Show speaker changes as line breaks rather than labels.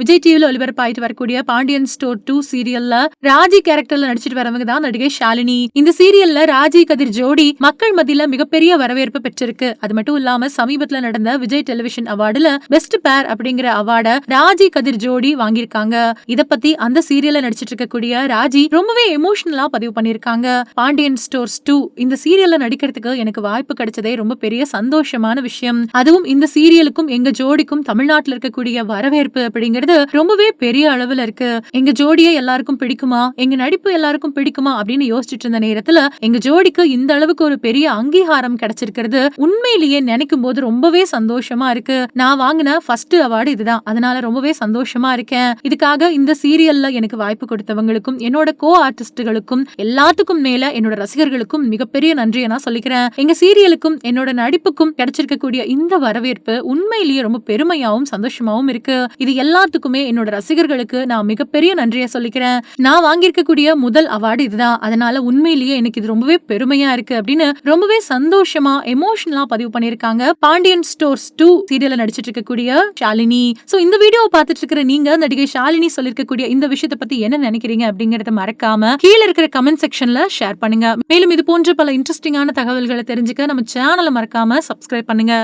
விஜய் டிவியில் ஒளிபரப்பாயிட்டு வரக்கூடிய Pandian store two சீரியல்ல ராஜி கேரக்டர்ல நடிச்சிட்டு வரவங்க தான் நடிகை ஷாலினி. இந்த சீரியல்ல ராஜி கதிர் ஜோடி மக்கள் மத்தியில மிகப்பெரிய வரவேற்பு பெற்றிருக்கு. அது மட்டும் இல்லாம சமீபத்துல நடந்த விஜய் டெலிவிஷன் அவார்டுல பெஸ்ட் பேர் அப்படிங்கிற அவார்ட ராஜி கதிர் ஜோடி வாங்கியிருக்காங்க. இத பத்தி அந்த சீரியல்ல நடிச்சிட்டு இருக்கக்கூடிய ராஜி ரொம்பவே எமோஷனலா பதிவு பண்ணிருக்காங்க பாண்டியன் ஸ்டோர்ஸ் டூ இந்த சீரியல்ல நடிக்கிறதுக்கு எனக்கு வாய்ப்பு கிடைச்சதே ரொம்ப பெரிய சந்தோஷமான விஷயம். அதுவும் இந்த சீரியலுக்கும் எங்க ஜோடிக்கும் தமிழ்நாட்டுல இருக்கக்கூடிய வரவேற்பு அப்படிங்கிறது ரொம்பவே பெரிய அளவுல இருக்கு. எங்க ஜோடியை எல்லாருக்கும் பிடிக்குமா? எங்க நடிப்பு எல்லாருக்கும் பிடிக்குமா? அப்படின்னு யோசிச்சுட்டு இருந்த நேரத்துல எங்க ஜோடிக்கு இந்த அளவுக்கு ஒரு பெரிய அங்கீகாரம் கிடைச்சிருக்கிறது உண்மையிலேயே நினைக்கும் போது ரொம்பவே சந்தோஷமா இருக்கு. நான் வாங்கின ஃபர்ஸ்ட் அவார்டு இதுதான். அதனால ரொம்பவே சந்தோஷமா இருக்கேன். இதுக்காக இந்த சீரியல்ல எனக்கு வாய்ப்பு கொடுத்தவங்களுக்கும் என்னோட கோ ஆர்டிஸ்டுகளுக்கும் எல்லாத்துக்கும் மேல என்னோட ரசிகர்களுக்கும் மிகப்பெரிய நன்றியை நான் சொல்லிக்கிறேன். எங்க சீரியலுக்கும் என்னோட நடிப்புக்கும் கிடைச்சிருக்கக்கூடிய இந்த வரவேற்பு உண்மையிலேயே ரொம்ப பெருமையாவும் சந்தோஷமாவும் இருக்கு. இது எல்லாத்துக்கும் என்னோட ரசிகர்களுக்கு நான் மிகப்பெரிய நன்றியை சொல்லிக்கிறேன். நான் வாங்கியிருக்கக்கூடிய முதல் அவார்டு இதுதான். அதனால உண்மையிலேயே எனக்கு இது ரொம்பவே பெருமையா இருக்கு அப்படின்னு ரொம்பவே சந்தோஷமா எமோஷனலா பதிவு பண்ணிருக்காங்க பாண்டியன் ஸ்டோர்ஸ் டூ சீரியல்ல நடிச்சிட்டு இருக்கக்கூடிய ஷாலினி. சோ இந்த வீடியோவை பார்த்துட்டு இருக்கிற நீங்க நடிகை ஷாலினி சொல்லிருக்கக்கூடிய இந்த விஷயத்தை பத்தி என்ன நினைக்கிறீங்க அப்படிங்கறத மறக்காம கீழே இருக்கிற கமெண்ட் செக்ஷன்ல ஷேர் பண்ணுங்க. மேலும் இது போன்ற பல இன்ட்ரெஸ்டிங்கான தகவல்களை தெரிஞ்சுக்க நம்ம சேனலை மறக்காம சப்ஸ்கிரைப் பண்ணுங்க.